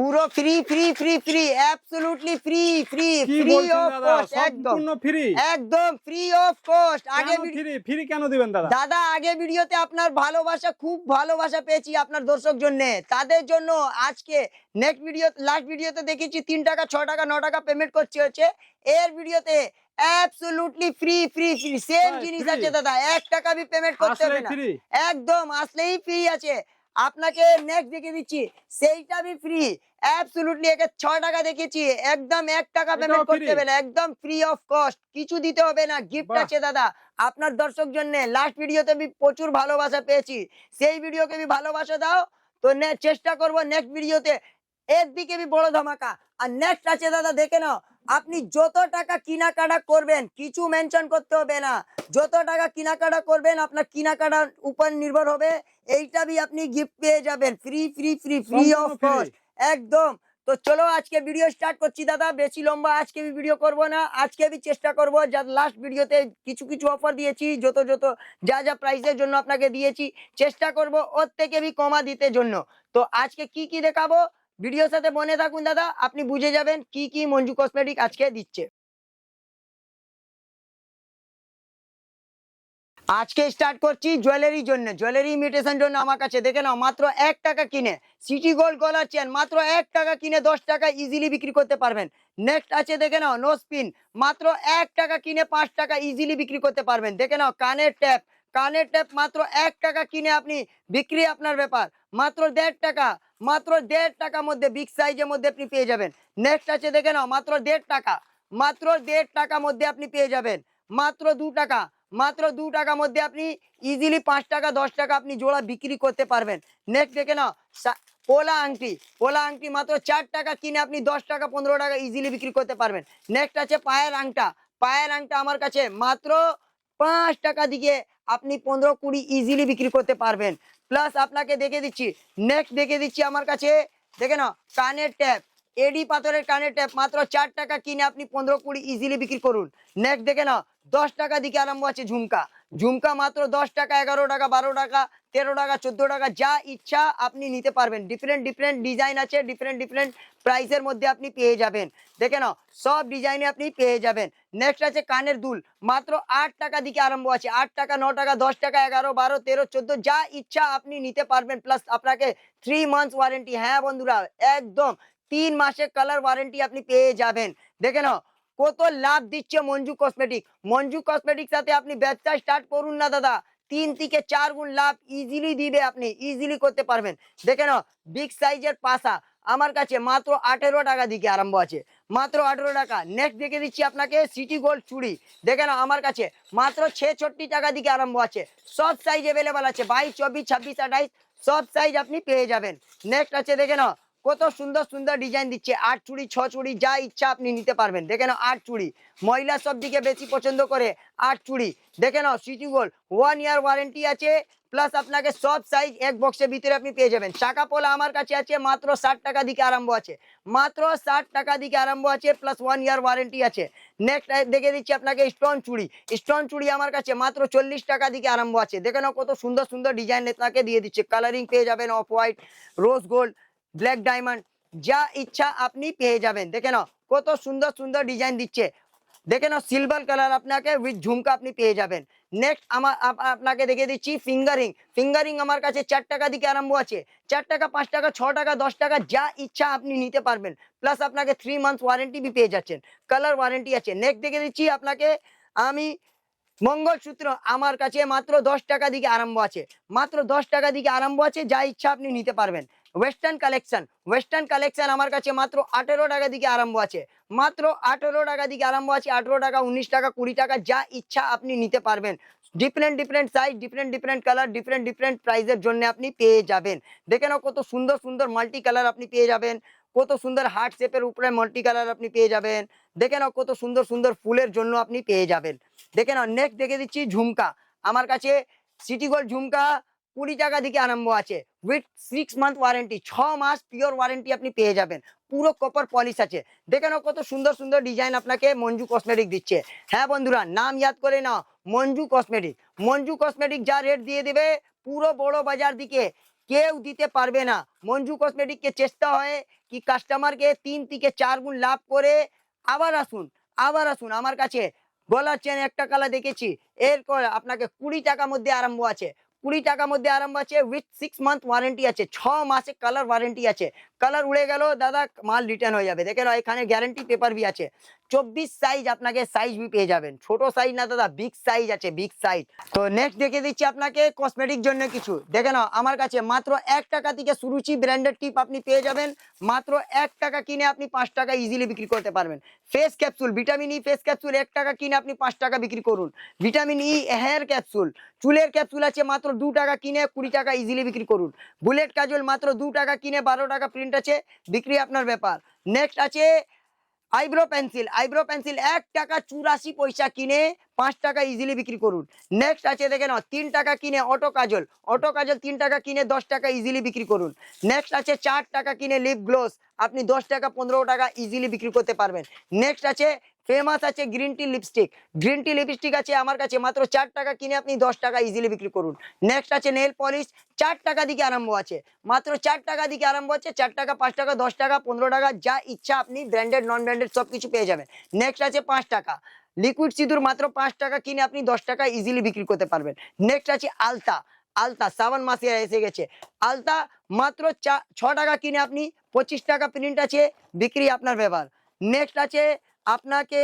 পুরো free free free free absolutely free free free of cost একদম। Free একদম free of cost আগে free free কেন দিবেন দাদা? দাদা আগে ভিডিওতে আপনার ভালোবাসা খুব ভালোবাসা পেয়েছি আপনার দর্শক জন্য। তাদের জন্য আজকে নেক্সট ভিডিও লাস্ট ভিডিওতে দেখেছি তিন টাকা ছ টাকা ন টাকা পেমেন্ট করছে হচ্ছে। এর ভিডিওতে absolutely free free free same জিনিস আছে দাদা। এক টাকা ভি পেমেন্ট করতে হবে না। একদম আসলেই ফ্রি আছে। আপনাকে নেক্সট দেখে দিচ্ছি। সেইটা বি ফ্রি অ্যাবসলিউটলি একে ছ টাকা দেখেছি একদম এক টাকা পেমেন্ট করতে হবে না। একদম ফ্রি অফ কস্ট কিছু দিতে হবে না। গিফট আছে দাদা। আপনার দর্শক জন্য লাস্ট ভিডিওতে আমি প্রচুর ভালোবাসা পেয়েছি। সেই ভিডিওকে আমি ভালোবাসা দাও। তো চেষ্টা করব নেক্সট ভিডিওতে এর দিকে বি বড় ধমাকা। আর নেক্সট আছে দাদা দেখে নাও। আপনি যত টাকা কেনাকাটা করবেন কিছু মেনশন করতে হবে না। যত টাকা কেনাকাটা করবেন আপনার কেনাকাটার উপর নির্ভর হবে। এইটা বি আপনি গিফট পেয়ে যাবেন। Free free free free of cost একদম। তো চলো আজকে ভিডিও স্টার্ট করছি দাদা। বেশি লম্বা আজকে আমি ভিডিও করব না। আজকে আমি চেষ্টা করব যা লাস্ট ভিডিওতে কিছু কিছু অফার দিয়েছি যত যত যা যা প্রাইসের জন্য আপনাকে দিয়েছি চেষ্টা করব ওর থেকে বি কমা দিতে জন্য। তো আজকে কি কি দেখাবো? ভিডিওর সাথে বনে থাকুন দাদা। আপনি বুঝে যাবেন কি কি মঞ্জু কসমেটিক আজকে দিচ্ছে। আজকে স্টার্ট করছি জুয়েলারির জন্য। জুয়েলারি ইমিটেশন জন্য আমার কাছে, দেখে নাও, মাত্র এক টাকা কিনে। সিটি গোল্ড গলার চেন মাত্র এক টাকা কিনে দশ টাকা ইজিলি বিক্রি করতে পারবেন। নেক্সট আছে, দেখে নাও নো স্পিন মাত্র এক টাকা কিনে পাঁচ টাকা ইজিলি বিক্রি করতে পারবেন। দেখে নাও, কানের ট্যাপ কানের ট্যাপ মাত্র এক টাকা কিনে আপনি বিক্রি আপনার ব্যাপার। মাত্র দেড় টাকা, মাত্র দেড় টাকার মধ্যে বিগ সাইজের মধ্যে আপনি পেয়ে যাবেন। নেক্সট আছে, দেখে নাও, মাত্র দেড় টাকা, মাত্র দেড় টাকার মধ্যে আপনি পেয়ে যাবেন। মাত্র দু টাকা মাত্র দু টাকার মধ্যে আপনি ইজিলি পাঁচ টাকা, দশ টাকা আপনি জোড়া বিক্রি করতে পারবেন। নেক্সট দেখে নাও পোলা আংটি। পোলা আংটি মাত্র চার টাকা কিনে আপনি দশ টাকা, পনেরো টাকা ইজিলি বিক্রি করতে পারবেন। নেক্সট আছে পায়ের আংটা। পায়ের আংটা আমার কাছে মাত্র পাঁচ টাকা দিকে আপনি পনেরো, কুড়ি ইজিলি বিক্রি করতে পারবেন। প্লাস আপনাকে দেখে দিচ্ছি নেক্সট দেখে দিচ্ছি আমার কাছে, দেখে নাও, কানের ট্যাপ এডি পাথরের কানের ট্যাপ মাত্র চার টাকা কিনে আপনি পনেরো, কুড়ি ইজিলি বিক্রি করুন। নেক্সট দেখে নাও দশ টাকা দিকে আরম্ভ আছে ঝুমকা। ঝুমকা মাত্র দশ টাকা, এগারো টাকা, বারো টাকা, তেরো টাকা, চোদ্দ টাকা, যা ইচ্ছা আপনি নিতে পারবেন। ডিফারেন্ট ডিফারেন্ট ডিজাইন আছে ডিফারেন্ট ডিফারেন্ট প্রাইসের মধ্যে আপনি পেয়ে যাবেন। দেখে নাও, সব ডিজাইনে আপনি পেয়ে যাবেন। নেক্সট আছে কানের দুল। মাত্র আট টাকা দিকে আরম্ভ আছে। আট টাকা, ন টাকা, দশ টাকা, এগারো, বারো, তেরো, চোদ্দ, যা ইচ্ছা আপনি নিতে পারবেন। প্লাস আপনাকে থ্রি মান্থস ওয়ারেন্টি হ্যাঁ বন্ধুরা, একদম তিন মাসের কালার ওয়ারেন্টি আপনি পেয়ে যাবেন। দেখে নাও কত লাভ দিচ্ছে মঞ্জু কসমেটিক মঞ্জু কসমেটিক সাথে আপনি ব্যবসা স্টার্ট করুন না, দাদা। তিন থেকে চার গুণ লাভ ইজিলি দিবে আপনি ইজিলি করতে পারবেন। দেখে নাও বিগ সাইজের পাশা। আমার কাছে মাত্র আঠেরো টাকা দিকে আরম্ভ আছে। মাত্র আঠেরো টাকা। নেক্সট দেখে দিচ্ছি আপনাকে সিটি গোল্ড চুড়ি। দেখে নাও, আমার কাছে মাত্র ছেষট্টি টাকা দিকে আরম্ভ আছে। সব সাইজ অ্যাভেলেবেল আছে। বাইশ, চব্বিশ, ছাব্বিশ, আঠাইশ, সব সাইজ আপনি পেয়ে যাবেন। নেক্সট আছে, দেখে নাও কত সুন্দর সুন্দর ডিজাইন দিচ্ছে। আট চুড়ি, ছ চুড়ি, যা ইচ্ছা আপনি নিতে পারবেন। দেখে নাও, আট চুড়ি। মহিলা সব দিকে বেশি পছন্দ করে আট চুড়ি। দেখে নাও city gold one year warranty আছে। প্লাস আপনাকে সব সাইজ এক বক্সের ভিতরে আপনি পেয়ে যাবেন। চাকা পোলা আমার কাছে আছে, মাত্র ষাট টাকা দিকে আরম্ভ আছে। মাত্র ষাট টাকা দিকে আরম্ভ আছে প্লাস ওয়ান ইয়ার ওয়ারেন্টি আছে। নেক্সট দেখে দিচ্ছি আপনাকে স্টোন চুড়ি। স্টোন চুড়ি আমার কাছে মাত্র চল্লিশ টাকা দিকে আরম্ভ আছে। দেখে নাও, কত সুন্দর সুন্দর ডিজাইন আপনাকে দিয়ে দিচ্ছে। কালারিং পেয়ে যাবেন off white rose gold black diamond যা ইচ্ছা আপনি পেয়ে যাবেন। দেখে নাও, কত সুন্দর সুন্দর ডিজাইন দিচ্ছে। দেখে নাও সিলভার কালার আপনাকে উইথ ঝুমকা আপনি পেয়ে যাবেন। নেক্সট আমার, আপ- আপনাকে দেখে দিচ্ছি ফিঙ্গারিং ফিঙ্গারিং আমার কাছে চার টাকা দিকে আরম্ভ আছে। চার টাকা, পাঁচ টাকা, ছ টাকা, দশ টাকা, যা ইচ্ছা আপনি নিতে পারবেন। প্লাস আপনাকে থ্রি মান্থস ওয়ারেন্টি বি পেয়ে যাচ্ছেন। কালার ওয়ারেন্টি আছে। নেক্সট দেখে দিচ্ছি আপনাকে, আমি মঙ্গলসূত্র আমার কাছে মাত্র দশ টাকা দিকে আরম্ভ আছে। মাত্র দশ টাকা দিকে আরম্ভ আছে, যা ইচ্ছা আপনি নিতে পারবেন। ওয়েস্টার্ন কালেকশন ওয়েস্টার্ন কালেকশন আমার কাছে মাত্র আঠেরো টাকা দিকে আরম্ভ আছে। মাত্র আঠেরো টাকা দিকে আরম্ভ আছে, আঠেরো টাকা, উনিশ টাকা, কুড়ি টাকা, যা ইচ্ছা আপনি নিতে পারবেন। Different different size different different colour different different প্রাইসের জন্য আপনি পেয়ে যাবেন। দেখে নাও কত সুন্দর সুন্দর মাল্টি কালার আপনি পেয়ে যাবেন। কত সুন্দর হার্ট শেপের উপরে মাল্টি কালার আপনি পেয়ে যাবেন। দেখে নাও কত সুন্দর সুন্দর ফুলের জন্য আপনি পেয়ে যাবেন। দেখে নাও নেক্সট দেখে দিচ্ছি ঝুমকা। আমার কাছে সিটি গোল্ড ঝুমকা কুড়ি টাকা দিকে আরম্ভ আছে। উইথ সিক্স মান্থ ওয়ারেন্টি ছ মাস পিওর ওয়ারেন্টি আপনি পেয়ে যাবেন। পুরো কপার পলিশ আছে। দেখে নাও কত সুন্দর সুন্দর ডিজাইন আপনাকে মঞ্জু কসমেটিক দিচ্ছে। হ্যাঁ বন্ধুরা, নাম ইয়াদ করে নাও। মঞ্জু কসমেটিক মঞ্জু কসমেটিক যা রেট দিয়ে দেবে, পুরো বড় বাজার দিকে কেউ দিতে পারবে না। মঞ্জু কসমেটিককে চেষ্টা হয় কি কাস্টমারকে তিন থেকে চার গুণ লাভ করে। আবার আসুন আবার আসুন। আমার কাছে গলার চেন একটা কালার দেখেছি। এরপর আপনাকে কুড়ি টাকার মধ্যে আরম্ভ আছে। কুড়ি টাকার মধ্যে আরম্ভ আছে উইথ সিক্স মান্থ ওয়ারেন্টি আছে, ছ মাসে কালার ওয়ারেন্টি আছে। কালার উড়ে গেল, দাদা, মাল রিটার্ন হয়ে যাবে। দেখে এখানে গ্যারেন্টি পেপার বি আছে। চব্বিশ সাইজ আপনাকে সাইজ বি পেয়ে যাবেন। ছোট সাইজ না দাদা বিগ সাইজ আছে বিগ সাইজ তো নেক্সট দেখে দিচ্ছি আপনাকে কসমেটিক জন্য কিছু। দেখে নাও, আমার কাছে মাত্র এক টাকা থেকে সুরুচি ব্র্যান্ডেড টিপ আপনি পেয়ে যাবেন। মাত্র এক টাকা কিনে আপনি পাঁচ টাকা ইজিলি বিক্রি করতে পারবেন। Face capsule vitamin E face capsule এক টাকা কিনে আপনি পাঁচ টাকা বিক্রি করুন। ভিটামিন ই হেয়ার ক্যাপসুল চুলের ক্যাপসুল আছে মাত্র দু টাকা কিনে কুড়ি টাকা ইজিলি বিক্রি করুন। বুলেট কাজল মাত্র দু টাকা কিনে বারো টাকা প্রিন্ট আছে, বিক্রি আপনার ব্যাপার। নেক্সট আছে আইব্রো পেন্সিল আইব্রো পেন্সিল এক টাকা চুরাশি পয়সা কিনে পাঁচ টাকা ইজিলি বিক্রি করুন। নেক্সট আছে দেখে নাও তিন টাকা কিনে অটো কাজল অটো কাজল তিন টাকা কিনে দশ টাকা ইজিলি বিক্রি করুন। নেক্সট আছে চার টাকা কিনে লিপ গ্লোস আপনি দশ টাকা, পনেরো টাকা ইজিলি বিক্রি করতে পারবেন। নেক্সট আছে ফেমাস আছে green tea lipstick green tea lipstick আছে আমার কাছে, মাত্র চার টাকা কিনে আপনি দশ টাকা ইজিলি বিক্রি করুন। নেক্সট আছে নেল পলিশ চার টাকা দিকে আরম্ভ আছে। মাত্র চার টাকা দিকে আরম্ভ আছে, চার টাকা, পাঁচ টাকা, দশ টাকা, পনেরো টাকা, যা ইচ্ছা আপনি ব্র্যান্ডেড নন ব্র্যান্ডেড সব কিছু পেয়ে যাবেন। নেক্সট আছে পাঁচ টাকা। লিকুইড সিঁদুর মাত্র পাঁচ টাকা কিনে আপনি দশ টাকা ইজিলি বিক্রি করতে পারবেন। নেক্সট আছে আলতা। আলতা সাবান মাসে এসে গেছে। আলতা মাত্র চা, ছ টাকা কিনে আপনি পঁচিশ টাকা প্রিন্ট আছে, বিক্রি আপনার ব্যাপার নেক্সট আছে আপনাকে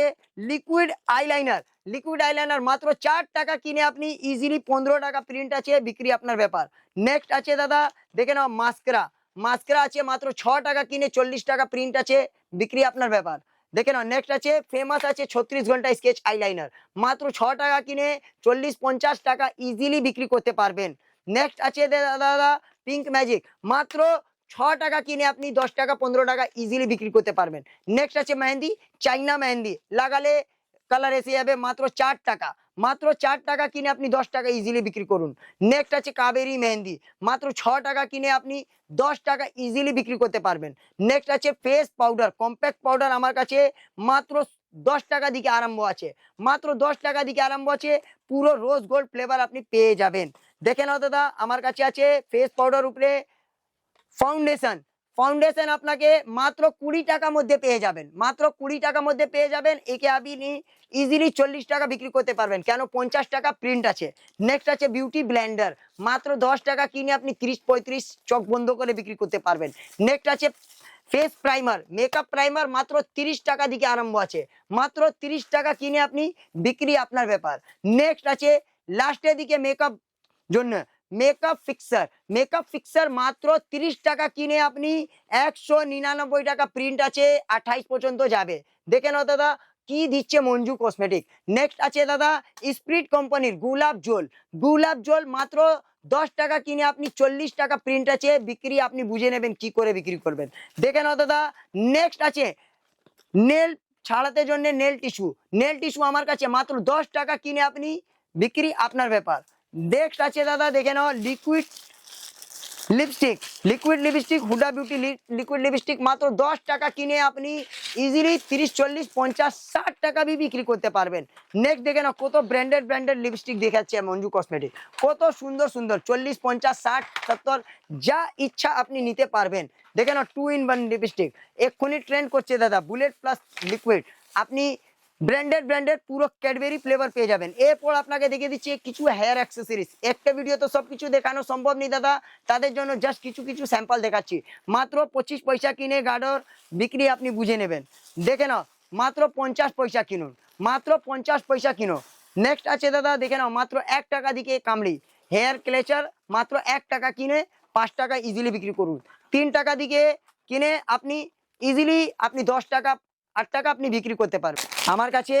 লিকুইড আইলাইনার লিকুইড আইলাইনার মাত্র চার টাকা কিনে আপনি ইজিলি পনেরো টাকা প্রিন্ট আছে, বিক্রি আপনার ব্যাপার। নেক্সট আছে দাদা, দেখে নাও মাস্করা মাস্করা আছে মাত্র ছ টাকা কিনে চল্লিশ টাকা প্রিন্ট আছে, বিক্রি আপনার ব্যাপার। দেখে নাও নেক্সট আছে ফেমাস আছে ছত্রিশ ঘণ্টা স্কেচ আইলাইনার মাত্র ছ টাকা কিনে চল্লিশ পঞ্চাশ টাকা ইজিলি বিক্রি করতে পারবেন। নেক্সট আছে দাদা পিঙ্ক ম্যাজিক মাত্র ছ টাকা কিনে আপনি দশ টাকা, পনেরো টাকা ইজিলি বিক্রি করতে পারবেন। নেক্সট আছে মেহেন্দি, চাইনা মেহেন্দি। লাগালে কালার এসে যাবে মাত্র চার টাকা। মাত্র চার টাকা কিনে আপনি দশ টাকা ইজিলি বিক্রি করুন। নেক্সট আছে কাবেরি মেহেন্দি। মাত্র ছ টাকা কিনে আপনি দশ টাকা ইজিলি বিক্রি করতে পারবেন। নেক্সট আছে ফেস পাউডার কম্প্যাক্ট পাউডার আমার কাছে মাত্র দশ টাকা দিকে আরম্ভ আছে। মাত্র দশ টাকা দিকে আরম্ভ আছে, পুরো রোজ গোল্ড ফ্লেভার আপনি পেয়ে যাবেন। দেখে নাও দাদা, আমার কাছে আছে ফেস পাউডার উপরে ফাউন্ডেশন ফাউন্ডেশন আপনাকে মাত্র কুড়ি টাকার মধ্যে পেয়ে যাবেন। মাত্র কুড়ি টাকার মধ্যে পেয়ে যাবেন। একে আপনি ইজিলি চল্লিশ টাকা বিক্রি করতে পারবেন। কেন? পঞ্চাশ টাকা প্রিন্ট আছে। নেক্সট আছে বিউটি ব্ল্যান্ডার মাত্র দশ টাকা কিনে আপনি তিরিশ পঁয়ত্রিশ চক বন্ধ করে বিক্রি করতে পারবেন। নেক্সট আছে ফেস প্রাইমার মেকআপ প্রাইমার মাত্র তিরিশ টাকা দিকে আরম্ভ আছে। মাত্র তিরিশ টাকা কিনে আপনি বিক্রি আপনার ব্যাপার। নেক্সট আছে লাস্টের দিকে মেকআপ জন্য। মেকআপ ফিক্সার মেকআপ ফিক্সার মাত্র তিরিশ টাকা কিনে আপনি একশো নিরানব্বই টাকা প্রিন্ট আছে, আঠাইশ পর্যন্ত যাবে। দেখে নাও দাদা, কি দিচ্ছে মঞ্জু কসমেটিক নেক্সট আছে দাদা স্প্রিট কোম্পানির গুলাব জল। গুলাব জল মাত্র দশ টাকা কিনে আপনি চল্লিশ টাকা প্রিন্ট আছে, বিক্রি আপনি বুঝে নেবেন কি করে বিক্রি করবেন। দেখে নাও দাদা নেক্সট আছে নেল ছাড়াতে জন্য নেল টিস্যু নেল টিস্যু আমার কাছে মাত্র দশ টাকা কিনে আপনি বিক্রি আপনার ব্যাপার। নেক্সট আছে দাদা, দেখে নাও liquid lipstick liquid lipstick Huda beauty liquid lipstick মাত্র দশ টাকা কিনে আপনি ইজিলি তিরিশ, চল্লিশ, পঞ্চাশ, ষাট টাকা বি বিক্রি করতে পারবেন। নেক্সট দেখে নাও, কত ব্র্যান্ডেড ব্র্যান্ডেড লিপস্টিক দেখাচ্ছে মঞ্জু কসমেটিক কত সুন্দর সুন্দর, চল্লিশ, পঞ্চাশ, ষাট, সত্তর, যা ইচ্ছা আপনি নিতে পারবেন। দেখে নাও টু ইন ওয়ান লিপস্টিক এক্ষুনি ট্রেন্ড করছে দাদা বুলেট প্লাস লিকুইড আপনি ব্র্যান্ডেড ব্র্যান্ডেড পুরো ক্যাডবেরি ফ্লেভার পেয়ে যাবেন। এরপর আপনাকে দেখিয়ে দিচ্ছি কিছু হেয়ার অ্যাক্সেসরিজ একটা ভিডিও তো সব কিছু দেখানো সম্ভব নেই দাদা। তাদের জন্য জাস্ট কিছু কিছু স্যাম্পল দেখাচ্ছি। মাত্র পঁচিশ পয়সা কিনে গাডর বিক্রি আপনি বুঝে নেবেন। দেখে নাও, মাত্র পঞ্চাশ পয়সা কিনুন। মাত্র পঞ্চাশ পয়সা কিনো নেক্সট আছে দাদা, দেখে নাও, মাত্র এক টাকা দিকে কামড়ি। হেয়ার ক্লেচার মাত্র এক টাকা কিনে পাঁচ টাকা ইজিলি বিক্রি করুন। তিন টাকা দিকে কিনে আপনি ইজিলি আপনি দশ টাকা আট টাকা আপনি বিক্রি করতে পারবেন। আমার কাছে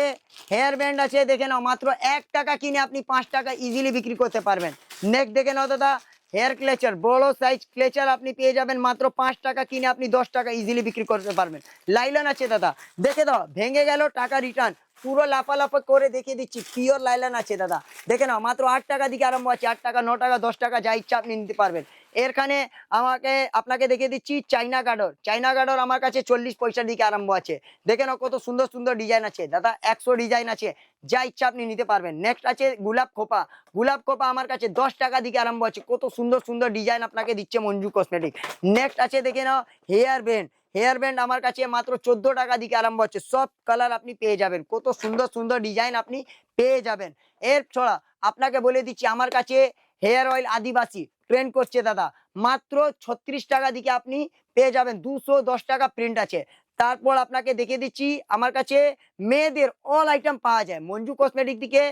হেয়ার ব্যান্ড আছে, দেখে নাও, মাত্র এক টাকা কিনে আপনি পাঁচ টাকা ইজিলি বিক্রি করতে পারবেন। নেক্সট দেখে নাও দাদা হেয়ার ক্লেচার বড় সাইজ ক্লেচার আপনি পেয়ে যাবেন মাত্র পাঁচ টাকা কিনে আপনি দশ টাকা ইজিলি বিক্রি করতে পারবেন। লাইলন আছে দাদা, দেখে দাও, ভেঙে গেল, টাকা রিটার্ন পুরো লাফালাফা করে দেখিয়ে দিচ্ছি পিওর লাইলন আছে দাদা। দেখে নাও, মাত্র আট টাকা দিকে আরম্ভ আছে, আট টাকা, ন টাকা, দশ টাকা, যা ইচ্ছা আপনি নিতে পারবেন। এরখানে আমাকে, আপনাকে দেখিয়ে দিচ্ছি চাইনা গার্ডর। চাইনা গার্ডর আমার কাছে চল্লিশ পয়সার দিকে আরম্ভ আছে। দেখে নাও কত সুন্দর সুন্দর ডিজাইন আছে। দাদা, একশো ডিজাইন আছে। যা ইচ্ছা আপনি নিতে পারবেন। নেক্সট আছে গোলাপ খোপা। গোলাপ খোপা আমার কাছে দশ টাকা দিকে আরম্ভ আছে। কত সুন্দর সুন্দর ডিজাইন আপনাকে দিচ্ছে মঞ্জু কসমেটিক। নেক্সট আছে দেখে নাও হেয়ার ব্যান্ড। হেয়ার ব্যান্ড আমার কাছে মাত্র চোদ্দ টাকা দিকে আরম্ভ হচ্ছে সব কালার আপনি পেয়ে যাবেন। কত সুন্দর সুন্দর ডিজাইন আপনি পেয়ে যাবেন। এর ছড়া আপনাকে বলে দিচ্ছি, আমার কাছে হেয়ার অয়েল আদিবাসী। ট্রেন্ড করছে দাদা। মাত্র ছত্রিশ টাকা দিকে আপনি পেয়ে যাবেন। দুশো দশ টাকা প্রিন্ট আছে। তারপর আপনাকে দেখিয়ে দিচ্ছি, আমার কাছে মেয়েদের অল আইটেম পাওয়া যায়। মঞ্জু কসমেটিক দিকে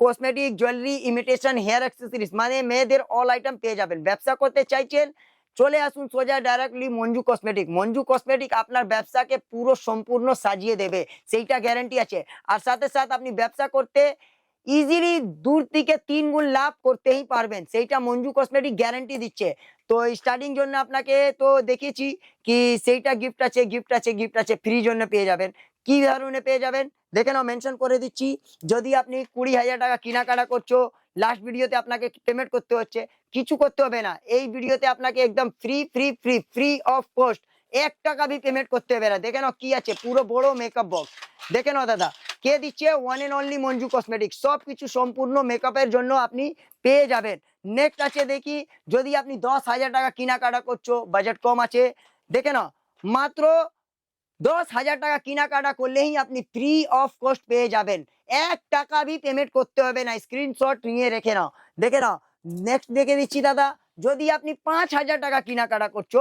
cosmetic jewellery imitation hair accessories মানে মেয়েদের অল আইটেম পেয়ে যাবেন। ব্যবসা করতে চাইছেন, চলে আসুন সোজা directly Manju cosmetic Manju cosmetic আপনার ব্যবসাকে পুরো সম্পূর্ণ সাজিয়ে দেবে। সেইটা গ্যারান্টি আছে। আর সাথে সাথে আপনি ব্যবসা করতে ইজিলি দূর থেকে তিন গুণ লাভ করতেই পারবেন। সেইটা মঞ্জু কসমেটিক গ্যারান্টি দিচ্ছে। তো স্টার্টিং জন্য আপনাকে তো দেখিয়েছি কি সেইটা গিফট আছে গিফট আছে গিফট আছে ফ্রি জন্য পেয়ে যাবেন। কি ধরনের পেয়ে যাবেন? দেখে নাও মেনশন করে দিচ্ছি। যদি আপনি কুড়ি হাজার টাকা কেনাকাটা করছ লাস্ট ভিডিওতে আপনাকে পেমেন্ট করতে হচ্ছে, কিছু করতে হবে না। এই ভিডিওতে আপনাকে একদম free free free free of cost এক টাকা বি পেমেন্ট করতে হবে না। দেখে নাও কি আছে, পুরো বড় মেকআপ বক্স দেখে নাও দাদা কে দিচ্ছে? One and only Manju cosmetic সব কিছু সম্পূর্ণ মেকআপের জন্য আপনি পেয়ে যাবেন। নেক্সট আছে দেখি, যদি আপনি দশ হাজার টাকা কেনাকাটা করছ বাজেট কম আছে, দেখে নাও। মাত্র দশ হাজার টাকা কেনাকাটা করলেই আপনি ফ্রি অফ কস্ট পেয়ে যাবেন। এক টাকা বি পেমেন্ট করতে হবে না স্ক্রিনশট নিয়ে রেখে নাও। দেখে নাও। নেক্সট দেখে দিচ্ছি দাদা, যদি আপনি পাঁচ হাজার টাকা কেনাকাটা করছ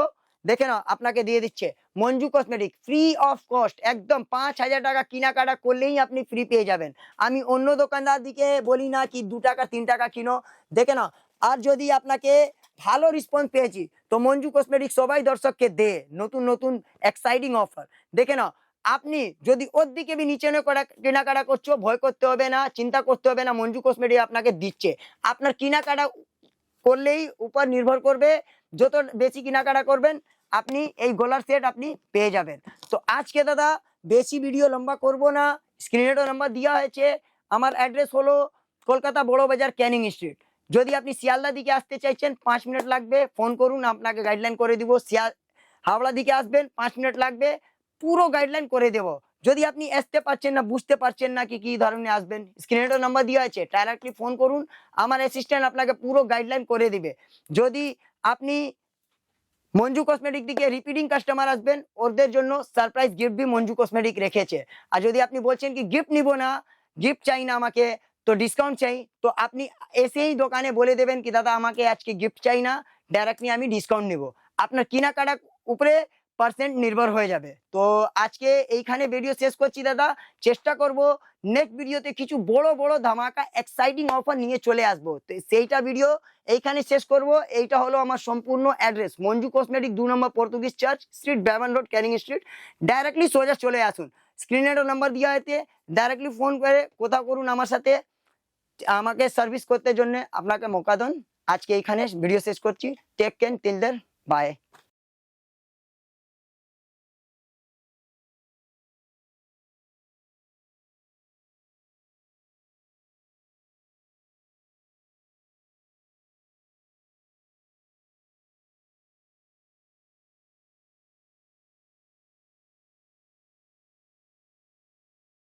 দেখে নাও, আপনাকে দিয়ে দিচ্ছে। Manju cosmetic free of cost একদম পাঁচ হাজার টাকা কেনাকাটা করলেই আপনি ফ্রি পেয়ে যাবেন। আমি অন্য দোকানদার দিকে বলি না কি দু টাকা, তিন টাকা কিনো। দেখে নাও, আর যদি আপনাকে ভালো রেসপন্স পেয়েছি, তো মঞ্জু কসমেটিক সবাই দর্শককে দে, নতুন নতুন এক্সাইটিং অফার দেখে নাও, আপনি যদি ওর দিকে বি নিচে কেনাকাটা করছ, ভয় করতে হবে না, চিন্তা করতে হবে না, মঞ্জু কসমেটিক আপনাকে দিচ্ছে। আপনার কেনাকাটা করলেই উপর নির্ভর করবে যত বেশি কেনাকাটা করবেন, আপনি এই গোলার সেট আপনি পেয়ে যাবেন। তো আজকে দাদা, বেশি ভিডিও লম্বা করব না। স্ক্রিনেরও নাম্বার দেওয়া হয়েছে। আমার অ্যাড্রেস হলো কলকাতা বড় বাজার ক্যানিং স্ট্রিট যদি আপনি শিয়ালদা দিকে আসতে চাইছেন, পাঁচ মিনিট লাগবে। ফোন করুন, আপনাকে গাইডলাইন করে দিব। শিয়াল হাওড়া দিকে আসবেন, পাঁচ মিনিট লাগবে। পুরো গাইডলাইন করে দেব। যদি আপনি আসতে পারছেন না, বুঝতে পারছেন না কি কি ধরনের আসবেন স্ক্রিনেরও নাম্বার দেওয়া আছে ডাইরেক্টলি ফোন করুন। আমার অ্যাসিস্ট্যান্ট আপনাকে পুরো গাইডলাইন করে দিবে। যদি আপনি মঞ্জু কসমেটিক দিকে রিপিটিং কাস্টমার আসবেন, ওদের জন্য সারপ্রাইজ গিফট বি মঞ্জু কসমেটিক রেখেছে। আর যদি আপনি বলছেন কি গিফট নিব না গিফট চাই না আমাকে, তো ডিসকাউন্ট চাই। তো আপনি এসেই দোকানে বলে দেবেন কি, দাদা, আমাকে আজকে গিফট চাই না ডাইরেক্টলি আমি ডিসকাউন্ট নিব। আপনার কেনাকাটা উপরে পার্সেন্ট নির্ভর হয়ে যাবে। তো আজকে এইখানে ভিডিও শেষ করছি দাদা। চেষ্টা করব নেক্সট ভিডিওতে কিছু বড় বড় ধামাকা এক্সাইটিং অফার নিয়ে চলে আসব। তো সেইটা ভিডিও এইখানে শেষ করব। এইটা হলো আমার সম্পূর্ণ অ্যাড্রেস মঞ্জু কসমেটিক দু নম্বর পর্তুগিজ চার্চ স্ট্রিট ব্যাবান রোড ক্যানিং স্ট্রিট ডাইরেক্টলি সোজা চলে আসুন। স্ক্রিনেরও নাম্বার দেওয়া হয়েছে ডাইরেক্টলি ফোন করে কোথা করুন আমার সাথে। আমাকে সার্ভিস করতে জন্য আপনাকে মৌকা দেন আজকে এইখানে ভিডিও শেষ করছি। টেক কেন টিল দের বাই